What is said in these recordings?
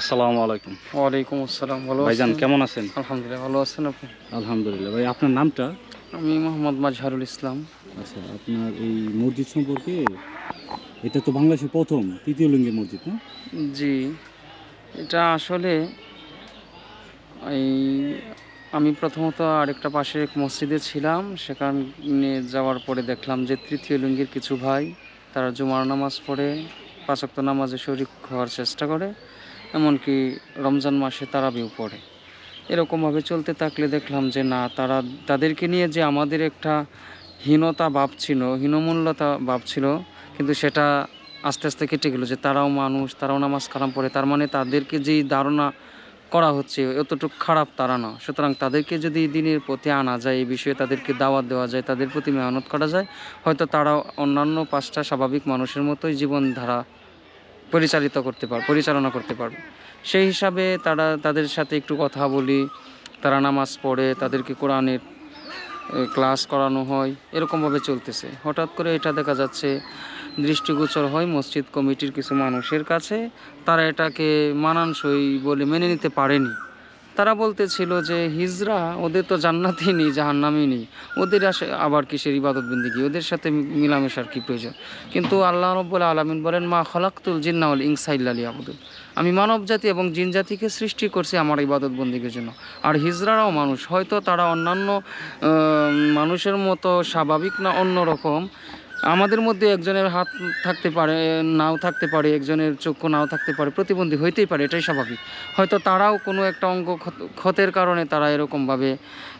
আসসালামু আলাইকুম। ওয়ালাইকুম আসসালাম ভালো ভাইজান কেমন আছেন? আলহামদুলিল্লাহ ভালো আছেন আপনি? আলহামদুলিল্লাহ। ভাই আপনার নামটা? আমি মোহাম্মদ মাজহারুল ইসলাম। আচ্ছা আপনার এই মসজিদ সম্পর্কে এটা তো বাংলাদেশের প্রথম তৃতীয় লিঙ্গের মসজিদ না? জি এটা আসলে এই আমি প্রথমত আরেকটা পাশে এক মসজিদে ছিলাম সেখানে যাওয়ার পরে দেখলাম যে তৃতীয় লিঙ্গের কিছু ভাই তারা জুমার নামাজ পড়ে পাঁচক্ত নামাজে শরিক হওয়ার চেষ্টা করে। এমনকি রমজান মাসে তারাবিও পড়ে। এরকমভাবে চলতে থাকলে দেখলাম যে, না, তারা, তাদেরকে নিয়ে যে আমাদের একটা হীনতা ভাব ছিল, হীনমূল্যতা ভাব ছিল, কিন্তু সেটা আস্তে আস্তে কেটে গেল যে, তারাও মানুষ, তারাও নামাজ কালাম পড়ে। তার মানে তাদেরকে যেই ধারণা করা হচ্ছে, এতটুকু খারাপ তারা না। সুতরাং তাদেরকে যদি দিনের প্রতি আনা যায়, এই বিষয়ে তাদেরকে দাওয়াত দেওয়া যায়, তাদের প্রতি মেহনত করা যায়, হয়তো তারা অন্যান্য পাঁচটা স্বাভাবিক মানুষের মতোই জীবনধারা পরিচালিত করতে পার পরিচালনা করতে পারবে। সেই হিসাবে তারা তাদের সাথে একটু কথা বলি, তারা নামাজ পড়ে, তাদেরকে কোরআনের ক্লাস করানো হয়, এরকমভাবে চলতেছে। হঠাৎ করে এটা দেখা যাচ্ছে, দৃষ্টিগোচর হয় মসজিদ কমিটির কিছু মানুষের কাছে, তারা এটাকে মানানসই বলে মেনে নিতে পারেনি। তারা বলতেছিল যে হিজরা ওদের তো জান্নাতই নেই, জাহান্নামেই নেই। ওদের আসে আবার কিসের ইবাদত বিন্দিগি ওদের সাথে মিলামেশার কি প্রয়োজন? কিন্তু আল্লাহ রব্বুল আলমিন বলেন, মা খলাক্তুল জিন্নাউল ইংসাইল্লালি আবুদুল আমি মানব জাতি এবং জিন জাতিকে সৃষ্টি করছি আমার ইবাদত বন্দিগের জন্য। আর হিজরারাও মানুষ, হয়তো তারা অন্যান্য মানুষের মতো স্বাভাবিক না অন্যরকম। আমাদের মধ্যে একজনের হাত থাকতে পারে, নাও থাকতে পারে, একজনের চক্ষু নাও থাকতে পারে, প্রতিবন্ধী হইতেই পারে, এটাই স্বাভাবিক। হয়তো তারাও কোনো একটা অঙ্গ ক্ষতের কারণে তারা এরকমভাবে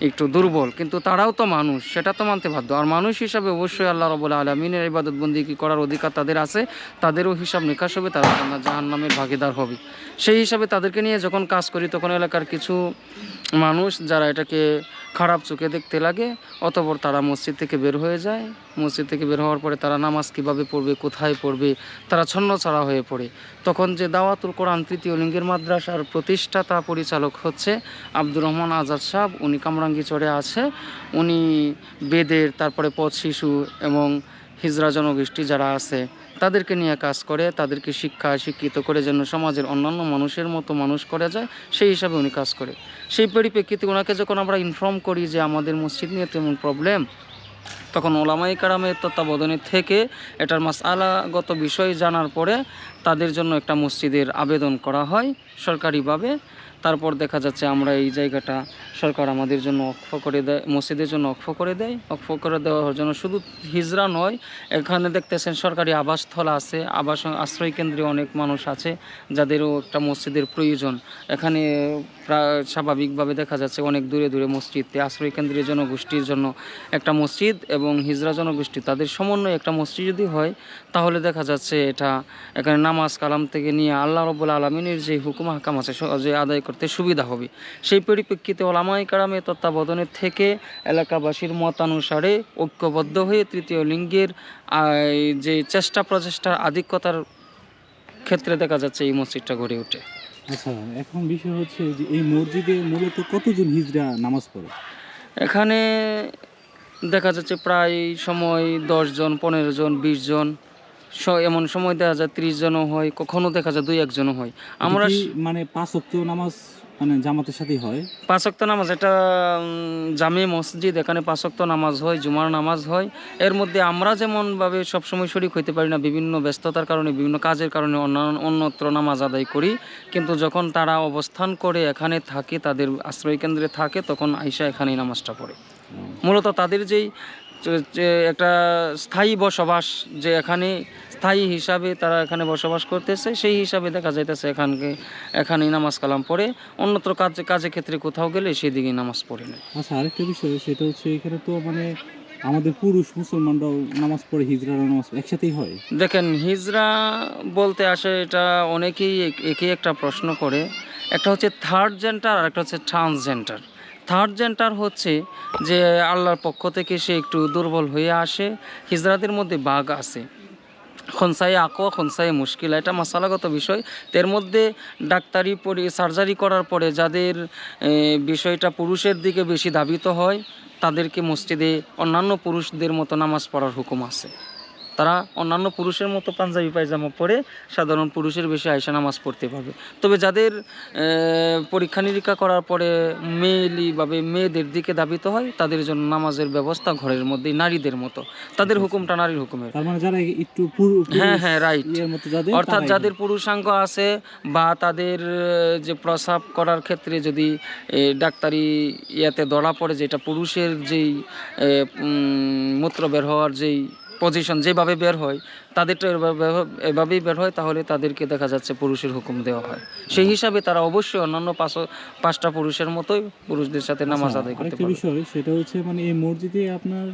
একটু দুর্বল, কিন্তু তারাও তো মানুষ, সেটা তো মানতে বাধ্য। আর মানুষ হিসাবে অবশ্যই আল্লাহ রবুল্লা আলমিনের ইবাদত বন্দিকে করার অধিকার তাদের আছে, তাদেরও হিসাব নিকাশ হবে, তারা জাহান নামের ভাগিদার হবে। সেই হিসাবে তাদেরকে নিয়ে যখন কাজ করি, তখন এলাকার কিছু মানুষ যারা এটাকে খারাপ চোখে দেখতে লাগে, অতপর তারা মসজিদ থেকে বের হয়ে যায়। মসজিদ থেকে বের হওয়ার পরে তারা নামাজ কীভাবে পড়বে, কোথায় পড়বে, তারা ছন্নছাড়া হয়ে পড়ে। তখন যে দাওয়াতুল কোরআন তৃতীয় লিঙ্গের মাদ্রাসার প্রতিষ্ঠাতা পরিচালক হচ্ছে আব্দুর রহমান আজাদ সাহেব। উনি কামরাঙ্গি চড়ে আছে। উনি বেদের, তারপরে পথ শিশু এবং হিজরা জনগোষ্ঠী যারা আছে তাদেরকে নিয়ে কাজ করে, তাদেরকে শিক্ষা শিক্ষিত করে যেন সমাজের অন্যান্য মানুষের মতো মানুষ করা যায়, সেই হিসাবে উনি কাজ করে। সেই পরিপ্রেক্ষিতে ওনাকে যখন আমরা ইনফর্ম করি যে আমাদের মসজিদ নিয়ে তেমন প্রবলেম তখন ওলামাই কারামের তত্ত্বাবধানে থেকে এটার মাস আলাগত বিষয় জানার পরে তাদের জন্য একটা মসজিদের আবেদন করা হয় সরকারিভাবে। তারপর দেখা যাচ্ছে আমরা এই জায়গাটা সরকার আমাদের জন্য অক্ষ করে দেয়, মসজিদের জন্য অক্ষ করে দেয়। অক্ষ করে দেওয়ার জন্য শুধু হিজরা নয়, এখানে দেখতেছেন সরকারি আবাসস্থল আছে, আবাস আশ্রয় কেন্দ্রে অনেক মানুষ আছে যাদেরও একটা মসজিদের প্রয়োজন। এখানে প্রায় স্বাভাবিকভাবে দেখা যাচ্ছে অনেক দূরে দূরে মসজিদ আশ্রয় কেন্দ্রের জনগোষ্ঠীর জন্য একটা মসজিদ এবং হিজরা জনগোষ্ঠী। তাদের সমন্বয়ে একটা মসজিদ যদি হয়, তাহলে দেখা যাচ্ছে এটা এখানে নামাজ কালাম থেকে নিয়ে আল্লাহ রব্বুল আলমিনের যে হুকুম, হাকাম আছে যে আদায় করতে সুবিধা হবে। সেই পরিপ্রেক্ষিতে ওলামাই কারামে তত্ত্বাবধানের থেকে এলাকাবাসীর মতানুসারে ঐক্যবদ্ধ হয়ে তৃতীয় লিঙ্গের যে চেষ্টা প্রচেষ্টার আধিক্যতার ক্ষেত্রে দেখা যাচ্ছে এই মসজিদটা গড়ে ওঠে। আচ্ছা এখন বিষয় হচ্ছে যে এই মসজিদে মূলত কতজন হিজরা নামাজ পড়ে? এখানে দেখা যাচ্ছে প্রায় সময় দশজন পনেরো জন বিশ জন। এমন সময় দেখা যায় ত্রিশ জনও হয় কখনো দেখা যায় দুই একজনও হয়। আমরা মানে পাঁচ নামাজ মানে জামাতের সাথেই হয়? পাঁচক্ত নামাজ এটা জামে মসজিদ এখানে পাঁচক্ত নামাজ হয় জুমার নামাজ হয়। এর মধ্যে আমরা যেমনভাবে সবসময় শরিক হইতে পারি না বিভিন্ন ব্যস্ততার কারণে বিভিন্ন কাজের কারণে অন্যত্র নামাজ আদায় করি। কিন্তু যখন তারা অবস্থান করে এখানে থাকে তাদের আশ্রয় কেন্দ্রে থাকে তখন আইসা এখানেই নামাজটা পড়ে। মূলত তাদের যেই একটা স্থায়ী বসবাস যে এখানে স্থায়ী হিসাবে তারা এখানে বসবাস করতেছে সেই হিসাবে দেখা যাইতেছে এখানকে এখানেই নামাজ কালাম পড়ে। অন্যত্র কাজে কাজে ক্ষেত্রে কোথাও গেলে সেই দিকেই নামাজ পড়ে নেয় আচ্ছা আরেকটা বিষয় সেটা হচ্ছে এখানে তো মানে আমাদের পুরুষ মুসলমানরাও নামাজ পড়ে হিজড়ারা নামাজ একসাথেই হয়? দেখেন হিজরা বলতে আসে এটা অনেকেই একে একটা প্রশ্ন করে। একটা হচ্ছে থার্ড জেন্টার আর একটা হচ্ছে ট্রান্সজেন্টার থার্ড জেন্টার হচ্ছে যে আল্লাহর পক্ষ থেকে সে একটু দুর্বল হয়ে আসে হিজরাদের মধ্যে বাঘ আছে। খনসাই আকোয়া খনসাই মুশকিল, এটা মশালাগত বিষয়। এর মধ্যে ডাক্তারি পরি, সার্জারি করার পরে যাদের বিষয়টা পুরুষের দিকে বেশি ধাবিত হয়, তাদেরকে মসজিদে অন্যান্য পুরুষদের মতো নামাজ পড়ার হুকুম আছে। তারা অন্যান্য পুরুষের মতো পাঞ্জাবি পায়জামা পরে সাধারণ পুরুষের বেশি আয়সা নামাজ পড়তে পারবে। তবে যাদের পরীক্ষা নিরীক্ষা করার পরে মেয়েলিভাবে মেয়েদের দিকে দাবিত হয় তাদের জন্য নামাজের ব্যবস্থা ঘরের মধ্যেই নারীদের মতো। তাদের হুকুমটা নারীর হুকুমের। মানে একটু হ্যাঁ হ্যাঁ রাইট অর্থাৎ যাদের পুরুষাঙ্গ আছে বা তাদের যে প্রসাব করার ক্ষেত্রে যদি ডাক্তারি ইয়াতে ধরা পড়ে যেটা পুরুষের যেই মূত্র বের হওয়ার যেই পজিশন যেভাবে বের হয় তাদেরটা এভাবে এভাবেই বের হয় তাহলে তাদেরকে দেখা যাচ্ছে পুরুষের হুকুম দেওয়া হয়। সেই হিসাবে তারা অবশ্যই অন্যান্য পাঁচ পাঁচটা পুরুষের মতোই পুরুষদের সাথে নামাজ আচ্ছা, আদায় করতে পারবে। বিষয় সেটা হচ্ছে মানে এই মসজিদে আপনার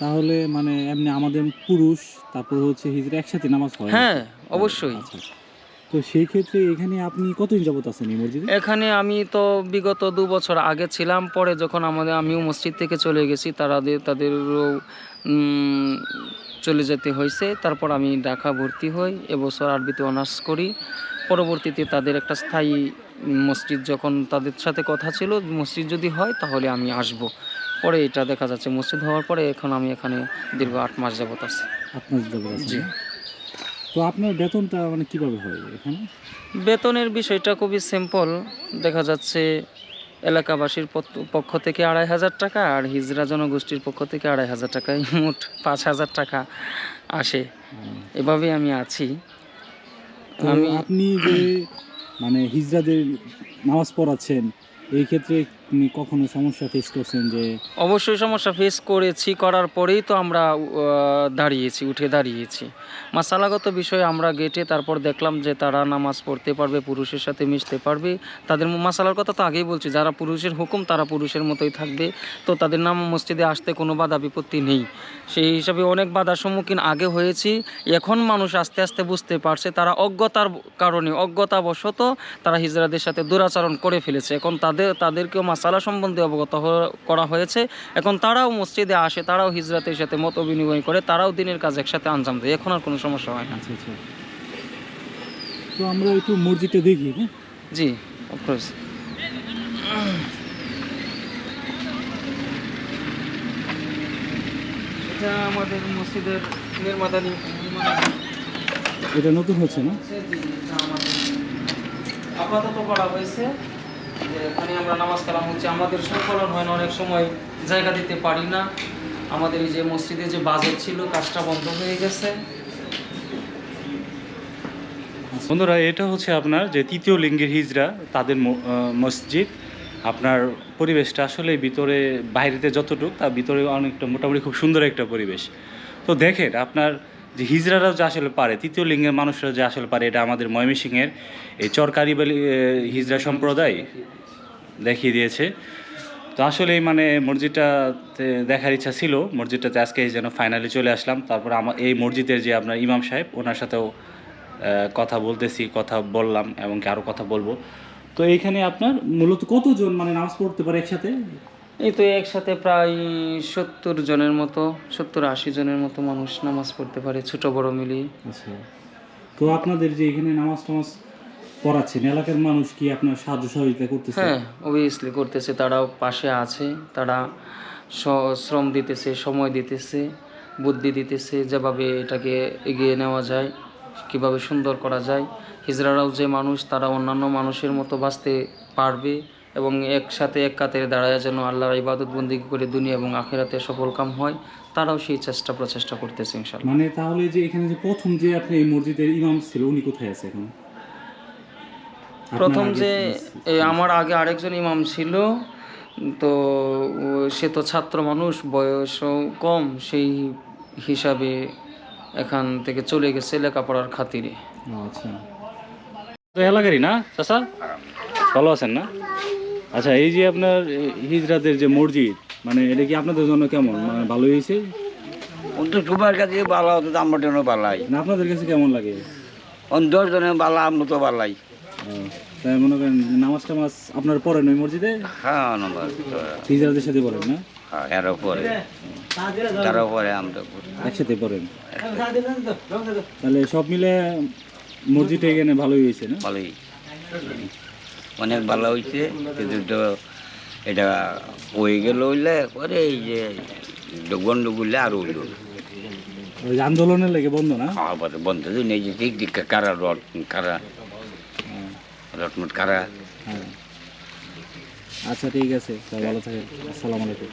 তাহলে মানে এমনি আমাদের পুরুষ তারপর হচ্ছে হিজড়া একসাথে নামাজ হয় হ্যাঁ অবশ্যই। আচ্ছা তো সেই ক্ষেত্রে এখানে আপনি কতদিন যাবত আছেন এই মসজিদে? এখানে আমি তো বিগত দু বছর আগে ছিলাম পরে যখন আমাদের আমিও মসজিদ থেকে চলে গেছি তারা তাদেরও উম, চলে যেতে হয়েছে। তারপর আমি ঢাকা ভর্তি হই এবছর আরবিতে অনার্স করি। পরবর্তীতে তাদের একটা স্থায়ী মসজিদ যখন তাদের সাথে কথা ছিল মসজিদ যদি হয় তাহলে আমি আসব। পরে এটা দেখা যাচ্ছে মসজিদ হওয়ার পরে এখন আমি এখানে দীর্ঘ আট মাস যাবত আছি। যাবত জি। তো আপনার বেতনটা মানে কীভাবে হয় এখানে? বেতনের বিষয়টা খুবই সিম্পল দেখা যাচ্ছে এলাকাবাসীর পক্ষ থেকে আড়াই হাজার টাকা আর হিজরা জনগোষ্ঠীর পক্ষ থেকে আড়াই হাজার টাকা মোট পাঁচ হাজার টাকা আসে। এভাবে এভাবেই আমি আছি। আমি আপনি যে মানে হিজরাদের নামাজ পড়াচ্ছেন এই ক্ষেত্রে আপনি কখনো সমস্যা ফেস করছেন যে অবশ্যই সমস্যা ফেস করেছি, করার পরেই তো আমরা দাঁড়িয়েছি, উঠে দাঁড়িয়েছি। মাসালাগত বিষয়ে আমরা গেটে তারপর দেখলাম যে তারা নামাজ পড়তে পারবে, পুরুষের সাথে মিশতে পারবে। তাদের মাসালার কথা তো আগেই বলছি, যারা পুরুষের হুকুম, তারা পুরুষের মতোই থাকবে। তো তাদের নাম মসজিদে আসতে কোনো বাধা বিপত্তি নেই। সেই হিসাবে অনেক বাধার সম্মুখীন আগে হয়েছি। এখন মানুষ আস্তে আস্তে বুঝতে পারছে, তারা অজ্ঞতার কারণে, অজ্ঞতাবশত তারা হিজরাদের সাথে দুরাচরণ করে ফেলেছে। এখন তাদের তাদেরকেও মাসালা সম্বন্ধে অবগত করা হয়েছে। এখন তারাও মসজিদে আসে তারাও হিজরাতের সাথে মত বিনিময় করে তারাও দিনের কাজ একসাথে আঞ্জাম দেয়। এখন আর কোনো সমস্যা হয় না। আচ্ছা আচ্ছা। তো আমরা একটু মসজিদটা দেখি হ্যাঁ? জি অফকোর্স এটা আমাদের মসজিদের নির্মাতানি এটা নতুন হচ্ছে না? আপাতত করা হয়েছে। যে এখানে আমরা নামাজ কালাম হচ্ছে, আমাদের সংকলন হয় না, অনেক সময় জায়গা দিতে পারি না। আমাদের এই যে মসজিদে যে বাজেট ছিল, কাজটা বন্ধ হয়ে গেছে। বন্ধুরা, এটা হচ্ছে আপনার যে তৃতীয় লিঙ্গের হিজরা, তাদের মসজিদ। আপনার পরিবেশটা আসলে ভিতরে, বাইরেতে যতটুকু, তার ভিতরে অনেকটা মোটামুটি খুব সুন্দর একটা পরিবেশ। তো দেখেন, আপনার যে হিজড়ারাও যে আসলে পারে, তৃতীয় লিঙ্গের মানুষরা যে আসলে পারে, এটা আমাদের ময়মনসিংহের এই চরকারি বালি হিজড়া সম্প্রদায়। দেখিয়ে দিয়েছে। তো আসলেই মানে মসজিদটাতে দেখার ইচ্ছা ছিল। মসজিদটাতে আজকে যেন ফাইনালি চলে আসলাম। তারপর আমার এই মসজিদের যে আপনার ইমাম সাহেব ওনার সাথেও কথা বলতেছি কথা বললাম এবং আরও কথা বলব। তো এইখানে আপনার মূলত কতজন মানে নামাজ পড়তে পারে একসাথে? এই তো একসাথে প্রায় সত্তর জনের মতো সত্তর আশি জনের মতো মানুষ নামাজ পড়তে পারে ছোট বড় মিলিয়ে। আচ্ছা। তো আপনাদের যে এখানে নামাজ টামাজ পড়াচ্ছেন। এলাকার মানুষ কি আপনার সাহায্য সহযোগিতা করতেছে? হ্যাঁ অবভিয়াসলি করতেছে। তারাও পাশে আছে। তারা শ্রম দিতেছে সময় দিতেছে বুদ্ধি দিতেছে যেভাবে এটাকে এগিয়ে নেওয়া যায় কীভাবে সুন্দর করা যায়। হিজড়ারাও যে মানুষ তারা অন্যান্য মানুষের মতো বাঁচতে পারবে এবং একসাথে এক কাতারে দাঁড়ায় যেন আল্লাহর ইবাদত বন্দি করে দুনিয়া এবং আখেরাতে সফল কাম হয় তারাও সেই চেষ্টা প্রচেষ্টা করতেছে ইনশাল্লাহ মানে তাহলে যে এখানে যে প্রথম যে আপনি এই মসজিদের ইমাম ছিল উনি কোথায় আছে এখন? প্রথম যে এই আমার আগে আরেকজন ইমাম ছিল তো সে তো ছাত্র মানুষ বয়সও কম সেই হিসাবে এখান থেকে চলে গেছে লেখাপড়ার খাতিরে। আচ্ছা। তো এলাকারই না চাচা? ভালো আছেন না? আচ্ছা এই যে আপনার এ, হিজড়াদের যে মসজিদ মানে এটা কি আপনাদের জন্য কেমন? মানে ভালো হয়েছে? অন্তত কাছে বালা অন্তত আমার জন্য বালাই না আপনাদের কাছে কেমন লাগে? অন্তর জন্য বালা আমরা তো বালাই তাই মনে করেন নামাজ টামাজ আপনার পড়েন ওই মসজিদে? হ্যাঁ হিজড়াদের সাথে পড়েন না? হ্যাঁ এরও পরে তারও পরে আমরা করি। একসাথে পড়েন? তাহলে সব মিলে মসজিদটা এখানে ভালোই হয়েছে না? ভালোই। অনেক ভালো হয়েছে কিন্তু তো এটা হয়ে গেল হইলে পরে এই যে গন্ডগোলে আর হইল না। আন্দোলনের লেগে বন্ধ না? আবার বন্ধ। নেই যে দিক কারা রড কারা রটমট কারা? হ্যাঁ। আচ্ছা ঠিক আছে। ভালো থাকেন। আসসালামু আলাইকুম।